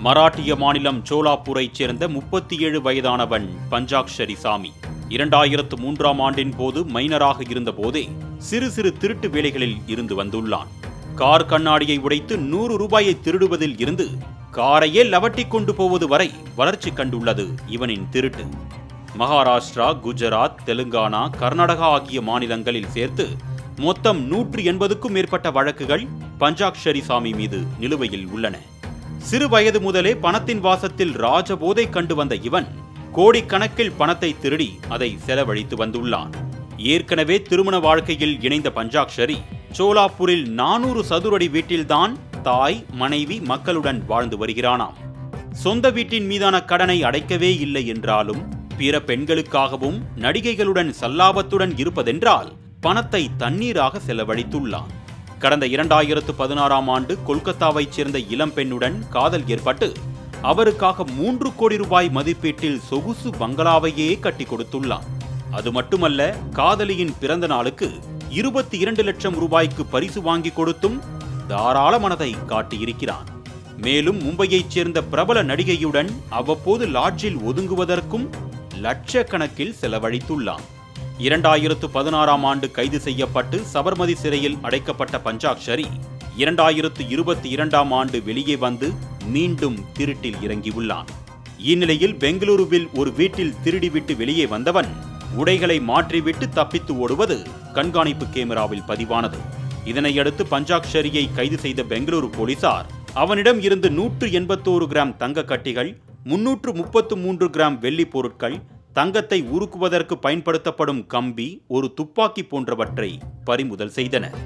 மராட்டிய மாநிலம் சோலாப்பூரைச் சேர்ந்த முப்பத்தி ஏழு வயதானவன் பஞ்சாக்ஷரி சாமி இரண்டாயிரத்து மூன்றாம் ஆண்டின் போது மைனராக இருந்தபோதே சிறு சிறு திருட்டு வேலைகளில் இருந்து வந்துள்ளான். கார் கண்ணாடியை உடைத்து நூறு ரூபாயை திருடுவதில் இருந்து காரையே லவட்டி கொண்டு போவது வரை வளர்ச்சி கண்டுள்ளது இவனின் திருட்டு. மகாராஷ்டிரா குஜராத் தெலுங்கானா கர்நாடகா ஆகிய மாநிலங்களில் சேர்த்து மொத்தம் நூற்று எண்பதுக்கும் மேற்பட்ட வழக்குகள் பஞ்சாக்ஷரி சாமி மீது நிலுவையில் உள்ளன. சிறு வயது முதலே பணத்தின் வாசத்தில் ராஜபோதை கண்டு வந்த இவன் கோடிக்கணக்கில் பணத்தை திருடி அதை செலவழித்து வந்துள்ளான். ஏற்கனவே திருமண வாழ்க்கையில் இணைந்த பஞ்சாக்ஷரி சோலாப்பூரில் நானூறு சதுரடி வீட்டில்தான் தாய் மனைவி மக்களுடன் வாழ்ந்து வருகிறானாம். சொந்த வீட்டின் மீதான கடனை அடைக்கவே இல்லை என்றாலும் பிற பெண்களுக்காகவும் நடிகைகளுடன் சல்லாபத்துடன் இருப்பதென்றால் பணத்தை தண்ணீராக செலவழித்துள்ளான். கடந்த இரண்டாயிரத்து பதினாறாம் ஆண்டு கொல்கத்தாவைச் சேர்ந்த இளம்பெண்ணுடன் காதல் ஏற்பட்டு அவருக்காக மூன்று கோடி ரூபாய் மதிப்பீட்டில் சொகுசு பங்களாவையே கட்டி கொடுத்துள்ளான். அது மட்டுமல்ல காதலியின் பிறந்த நாளுக்கு இருபத்தி இரண்டு லட்சம் ரூபாய்க்கு பரிசு வாங்கி கொடுத்தும் தாராள மனதை காட்டியிருக்கிறான். மேலும் மும்பையைச் சேர்ந்த பிரபல நடிகையுடன் அவ்வப்போது லாட்ஜில் ஒதுங்குவதற்கும் லட்சக்கணக்கில் செலவழித்துள்ளான். இரண்டாயிரத்து பதினாறாம் ஆண்டு கைது செய்யப்பட்டு சபர்மதி சிறையில் அடைக்கப்பட்ட பஞ்சாக்ஷரி இரண்டாயிரத்து இருபத்தி இரண்டாம் ஆண்டு வெளியே வந்து மீண்டும் திருட்டில் இறங்கியுள்ளான். இந்நிலையில் பெங்களூருவில் ஒரு வீட்டில் திருடிவிட்டு வெளியே வந்தவன் உடைகளை மாற்றிவிட்டு தப்பித்து ஓடுவது கண்காணிப்பு கேமராவில் பதிவானது. இதனையடுத்து பஞ்சாக்ஷரியை கைது செய்த பெங்களூரு போலீசார் அவனிடம் இருந்து நூற்று எண்பத்தோரு கிராம் தங்க கட்டிகள் முன்னூற்று முப்பத்து மூன்று கிராம் வெள்ளி பொருட்கள் தங்கத்தை உருக்குவதற்கு பயன்படுத்தப்படும் கம்பி ஒரு துப்பாக்கி போன்றவற்றை பறிமுதல் செய்தனர்.